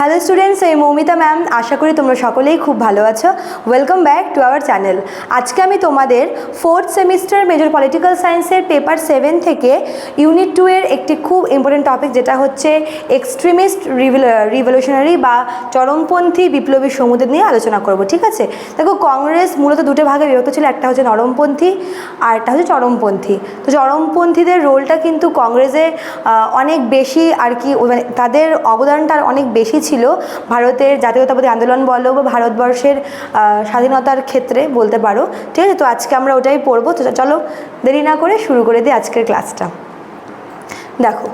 Hello students আমি Moumita ma'am আশা করি তোমরা সকলেই খুব ভালো আছো। Welcome back to our channel আজকে আমি তোমাদের ফোর্থ সেমিস্টার মেজর পলিটিক্যাল সায়েন্সের পেপার সেভেন থেকে ইউনিট টু এর একটি খুব ইম্পর্টেন্ট টপিক যেটা হচ্ছে এক্সট্রিমিস্ট রিভলিউশনারি বা চরমপন্থী বিপ্লবী সমুদ্র নিয়ে আলোচনা করব, ঠিক আছে? দেখো, কংগ্রেস মূলত দুটো ভাগে বিভক্ত ছিল। একটা হচ্ছে নরমপন্থী আর একটা হচ্ছে চরমপন্থী। তো চরমপন্থীদের রোলটা কিন্তু কংগ্রেসে অনেক বেশি আর কি মানে তাদের অবদানটা অনেক বেশি ছিল, ভারতের জাতীয়তাবাদী আন্দোলন বলো বা ভারতবর্ষের স্বাধীনতার ক্ষেত্রে বলতে পারো। ঠিক আছে, তো আজকে আমরা ওটাই পড়ব। তো চলো দেরি না করে শুরু করে দিই আজকের ক্লাসটা দেখো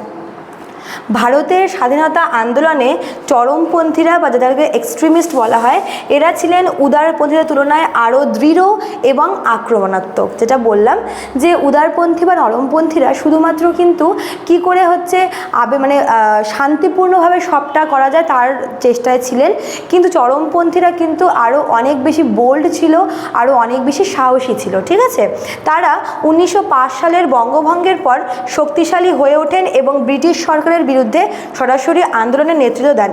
ভারতের স্বাধীনতা আন্দোলনে চরমপন্থীরা বা যাদেরকে এক্সট্রিমিস্ট বলা হয়, এরা ছিলেন উদারপন্থীদের তুলনায় আরও দৃঢ় এবং আক্রমণাত্মক। যেটা বললাম যে উদারপন্থী বা নরমপন্থীরা শুধুমাত্র কিন্তু কি করে হচ্ছে আবে মানে শান্তিপূর্ণভাবে সবটা করা যায় তার চেষ্টায় ছিলেন। কিন্তু চরমপন্থীরা কিন্তু আরও অনেক বেশি বোল্ড ছিল, আরও অনেক বেশি সাহসী ছিল, ঠিক আছে? তারা উনিশশো পাঁচ সালের বঙ্গভঙ্গের পর শক্তিশালী হয়ে ওঠেন এবং ব্রিটিশ সরকারের বিরুদ্ধে সরাসরি আন্দোলনের নেতৃত্ব দেন।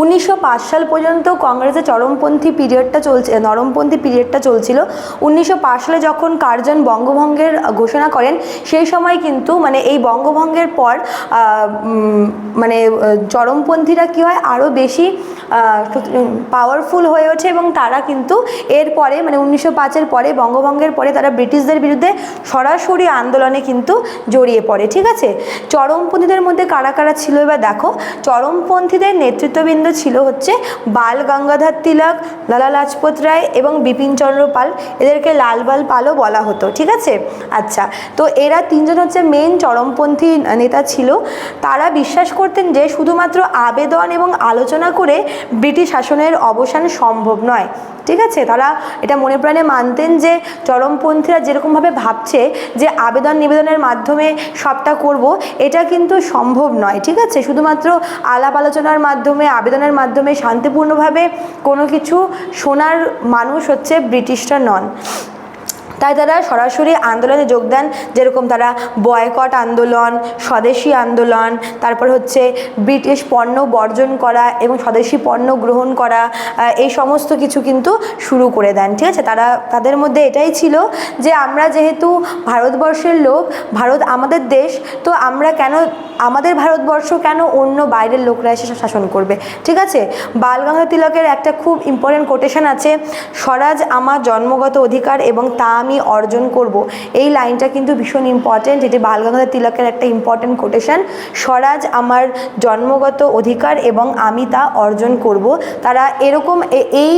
উনিশশো পাঁচ সাল পর্যন্ত কংগ্রেসের চরমপন্থী পিরিয়ডটা চলছে নরমপন্থী পিরিয়ডটা চলছিল। উনিশশো পাঁচ সালে যখন কার্জন বঙ্গভঙ্গের ঘোষণা করেন, সেই সময় কিন্তু মানে এই বঙ্গভঙ্গের পর মানে চরমপন্থীরা কী হয় আরও বেশি পাওয়ারফুল হয়ে ওঠে এবং তারা কিন্তু এরপরে মানে উনিশশো পাঁচের পরে, বঙ্গভঙ্গের পরে তারা ব্রিটিশদের বিরুদ্ধে সরাসরি আন্দোলনে কিন্তু জড়িয়ে পড়ে, ঠিক আছে? চরমপন্থীদের মধ্যে কারা কারা ছিল এবার দেখো, চরমপন্থীদের নেতৃত্ববৃন্দ ছিল হচ্ছে বাল গঙ্গাধর তিলক, লালা লাজপত রায় এবং বিপিনচন্দ্র পাল। এদেরকে লালবাল পালও বলা হতো, ঠিক আছে? আচ্ছা তো এরা তিনজন হচ্ছে মেন চরমপন্থী নেতা ছিল। তারা বিশ্বাস করতেন যে শুধুমাত্র আবেদন এবং আলোচনা করে ব্রিটিশ শাসনের অবসান সম্ভব নয়। ঠিক আছে? তারা এটা মনে প্রাণে মানতেন যে চরমপন্থীরা যেরকমভাবে ভাবছে যে আবেদন নিবেদনের মাধ্যমে সবটা করব, এটা কিন্তু সম্ভব নয়, ঠিক আছে? শুধুমাত্র আলাপ আলোচনার মাধ্যমে, আবেদনের মাধ্যমে শান্তিপূর্ণভাবে কোনো কিছু শোনার মানুষ হচ্ছে ব্রিটিশরা নন। তাই তারা সরাসরি আন্দোলনে যোগ দেন, যেরকম তারা বয়কট আন্দোলন, স্বদেশী আন্দোলন, তারপর হচ্ছে ব্রিটিশ পণ্য বর্জন করা এবং স্বদেশী পণ্য গ্রহণ করা এই সমস্ত কিছু কিন্তু শুরু করে দেন, ঠিক আছে? তারা, তাদের মধ্যে এটাই ছিল যে আমরা যেহেতু ভারতবর্ষের লোক, ভারত আমাদের দেশ, তো আমরা কেন, আমাদের ভারতবর্ষ কেন অন্য বাইরের লোকরা এসে শাসন করবে, ঠিক আছে? বাল গঙ্গাধর তিলকের একটা খুব ইম্পর্টেন্ট কোটেশন আছে, স্বরাজ আমার জন্মগত অধিকার এবং তা আমি অর্জন করব। এই লাইনটা কিন্তু ভীষণ ইম্পর্টেন্ট এটি বাল গঙ্গাধর তিলকের একটা ইম্পর্টেন্ট কোটেশন স্বরাজ আমার জন্মগত অধিকার এবং আমি তা অর্জন করব। তারা এরকম এই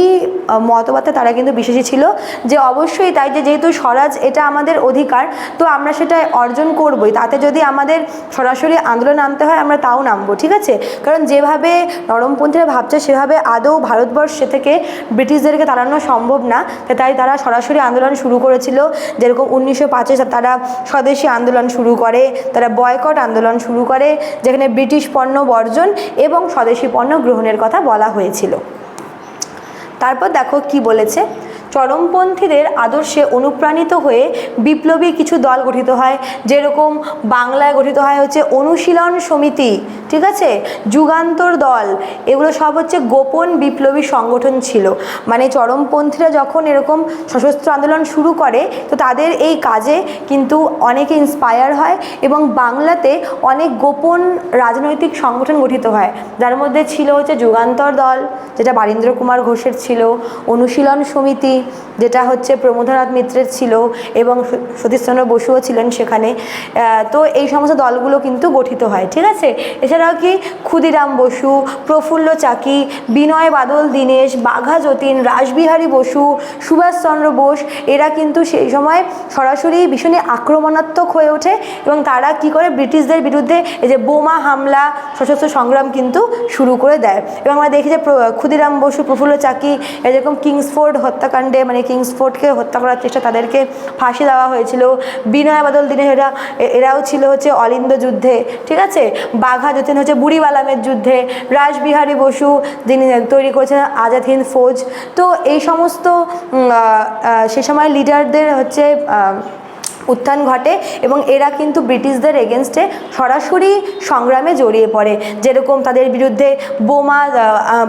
মতবাদে তারা কিন্তু বিশ্বাসী ছিল যে অবশ্যই তাই যে যেহেতু স্বরাজ এটা আমাদের অধিকার, তো আমরা সেটা অর্জন করবই। তাতে যদি আমাদের সরাসরি আন্দোলন নামতে হয়, আমরা তাও নামবো, ঠিক আছে? কারণ যেভাবে নরমপন্থীরা ভাবছে, সেভাবে আদৌ ভারতবর্ষে থেকে ব্রিটিশদেরকে তাড়ানো সম্ভব না। তাই তারা সরাসরি আন্দোলন শুরু করেছিল। যেরকম উনিশশো পাঁচে তারা স্বদেশী আন্দোলন শুরু করে, তারা বয়কট আন্দোলন শুরু করে, যেখানে ব্রিটিশ পণ্য বর্জন এবং স্বদেশী পণ্য গ্রহণের কথা বলা হয়েছিল। তারপর দেখো কি বলেছে? চরমপন্থীদের আদর্শে অনুপ্রাণিত হয়ে বিপ্লবী কিছু দল গঠিত হয়। যেরকম বাংলায় গঠিত হয় হচ্ছে অনুশীলন সমিতি ঠিক আছে? যুগান্তর দল। এগুলো সব হচ্ছে গোপন বিপ্লবী সংগঠন ছিল। মানে চরমপন্থীরা যখন এরকম সশস্ত্র আন্দোলন শুরু করে, তো তাদের এই কাজে কিন্তু অনেকে ইন্সপায়ার হয় এবং বাংলাতে অনেক গোপন রাজনৈতিক সংগঠন গঠিত হয়। যার মধ্যে ছিল হচ্ছে যুগান্তর দল, যেটা বারীন্দ্র কুমার ঘোষের ছিল, অনুশীলন সমিতি, যেটা হচ্ছে প্রমোদনাথ মিত্রের ছিল এবং সতীশচন্দ্র বসুও ছিলেন সেখানে। তো এই সমস্ত দলগুলো কিন্তু গঠিত হয়। ঠিক আছে? এছাড়াও কি ক্ষুদিরাম বসু, প্রফুল্ল চাকি, বিনয় বাদল, দীনেশ, বাঘা যতীন, রাসবিহারী বসু সুভাষচন্দ্র বোস, এরা কিন্তু সেই সময় সরাসরি ভীষণই আক্রমণাত্মক হয়ে ওঠে এবং তারা কি করে ব্রিটিশদের বিরুদ্ধে এই যে বোমা হামলা, সশস্ত্র সংগ্রাম কিন্তু শুরু করে দেয়। এবং আমরা দেখি যে ক্ষুদিরাম বসু, প্রফুল্ল চাকি এরকম কিংসফোর্ড হত্যাকাণ্ডে মানে কিংসফোর্ডকে হত্যা করার চেষ্টা তাদেরকে ফাঁসি দেওয়া হয়েছিল। বিনয় বাদল দিনে এরা এরাও ছিল হচ্ছে অলিন্দ যুদ্ধে, ঠিক আছে? বাঘা যতীন হচ্ছে বুড়িবালামের যুদ্ধে। রাসবিহারী বসু যিনি তৈরি করেছেন আজাদ হিন্দ ফৌজ। তো এই সমস্ত সে সময় লিডারদের হচ্ছে উত্থান ঘটে এবং এরা কিন্তু ব্রিটিশদের এগেনস্টে সরাসরি সংগ্রামে জড়িয়ে পড়ে। যেরকম তাদের বিরুদ্ধে বোমা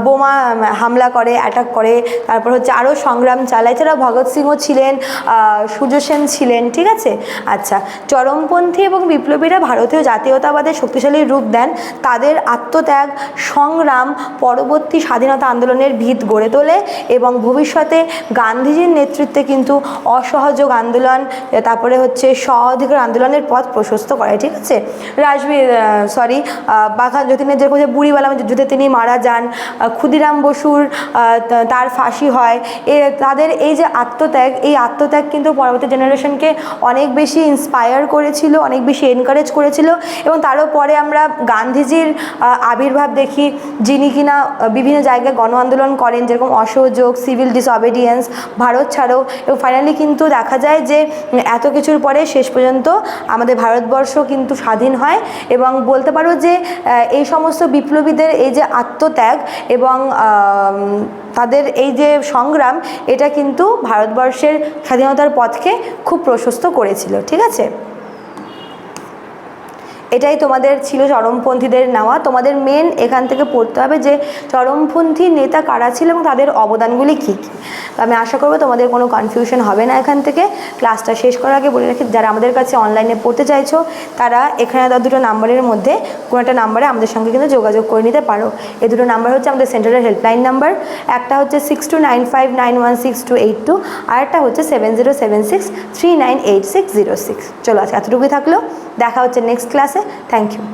বোমা হামলা করে অ্যাটাক করে তারপর হচ্ছে আরও সংগ্রাম চালায়। এছাড়া ভগৎ সিংও ছিলেন আহ, সূর্য সেন ছিলেন ঠিক আছে? আচ্ছা চরমপন্থী এবং বিপ্লবীরা ভারতীয় জাতীয়তাবাদের শক্তিশালী রূপ দেন। তাদের আত্মত্যাগ সংগ্রাম পরবর্তী স্বাধীনতা আন্দোলনের ভিত গড়ে তোলে এবং ভবিষ্যতে গান্ধীজির নেতৃত্বে কিন্তু অসহযোগ আন্দোলন তারপরে হচ্ছে স্ব অধিকার আন্দোলনের পথ প্রশস্ত করে, ঠিক আছে? রাজবীর সরি বাঘা যতীনের যেরকম যে বুড়িওয়ালা যুদ্ধে তিনি মারা যান ক্ষুদিরাম বসুর তার ফাঁসি হয়, এ, তাদের এই যে আত্মত্যাগ, এই আত্মত্যাগ কিন্তু পরবর্তী জেনারেশনকে অনেক বেশি ইন্সপায়ার করেছিল, অনেক বেশি এনকারেজ করেছিল এবং তারও পরে আমরা গান্ধীজির আবির্ভাব দেখি, যিনি কিনা বিভিন্ন জায়গায় গণ আন্দোলন করেন, যেরকম অসহযোগ সিভিল ডিসঅবিডিয়েন্স ভারত ছাড়ো, এবং ফাইনালি কিন্তু দেখা যায় যে এত এত কিছুর পরে শেষ পর্যন্ত আমাদের ভারতবর্ষ কিন্তু স্বাধীন হয় এবং বলতে পারো যে এই সমস্ত বিপ্লবীদের এই যে আত্মত্যাগ এবং তাদের এই যে সংগ্রাম, এটা কিন্তু ভারতবর্ষের স্বাধীনতার পথকে খুব প্রশস্ত করেছিল, ঠিক আছে? এটাই তোমাদের ছিল চরমপন্থীদের নেওয়া। তোমাদের মেন এখান থেকে পড়তে হবে যে চরমপন্থী নেতা কারা ছিল এবং তাদের অবদানগুলি কী কী। তো আমি আশা করব তোমাদের কোনো কনফিউশন হবে না এখান থেকে। ক্লাসটা শেষ করার আগে বলে রাখি, যারা আমাদের কাছে অনলাইনে পড়তে চাইছো, তারা এখানে দেওয়া দুটো নাম্বারের মধ্যে কোনো একটা নাম্বারে আমাদের সঙ্গে কিন্তু যোগাযোগ করে নিতে পারো। এই দুটো নাম্বার হচ্ছে আমাদের সেন্টারের হেল্পলাইন নাম্বার একটা হচ্ছে six two nine five nine one six two eight two আর একটা হচ্ছে seven zero seven six three nine eight six zero six চলো আজকে এতটুকুই থাকল, দেখা হচ্ছে নেক্সট ক্লাসে থ্যাংক ইউ